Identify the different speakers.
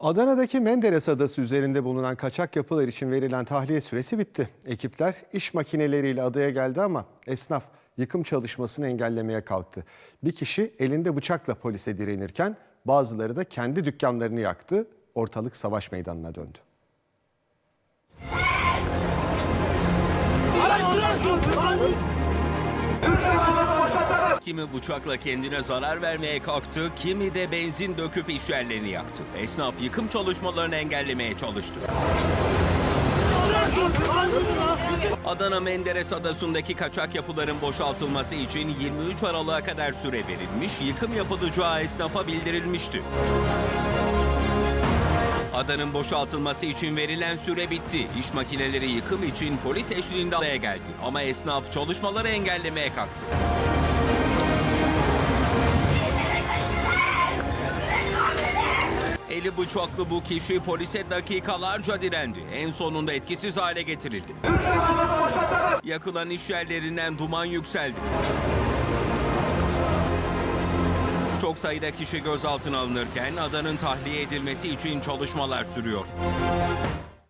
Speaker 1: Adana'daki Menderes Adası üzerinde bulunan kaçak yapılar için verilen tahliye süresi bitti. Ekipler iş makineleriyle adaya geldi ama esnaf yıkım çalışmasını engellemeye kalktı. Bir kişi elinde bıçakla polise direnirken bazıları da kendi dükkanlarını yaktı. Ortalık savaş meydanına döndü.
Speaker 2: Kimi bıçakla kendine zarar vermeye kalktı, kimi de benzin döküp iş yerlerini yaktı. Esnaf yıkım çalışmalarını engellemeye çalıştı. Adana Menderes Adası'ndaki kaçak yapıların boşaltılması için 23 Aralık'a kadar süre verilmiş, yıkım yapılacağı esnafa bildirilmişti. Adanın boşaltılması için verilen süre bitti. İş makineleri yıkım için polis eşliğinde adaya geldi. Ama esnaf çalışmaları engellemeye kalktı. Eli bıçaklı bu kişi polise dakikalarca direndi. En sonunda etkisiz hale getirildi. Yakılan iş yerlerinden duman yükseldi. Çok sayıda kişi gözaltına alınırken adanın tahliye edilmesi için çalışmalar sürüyor.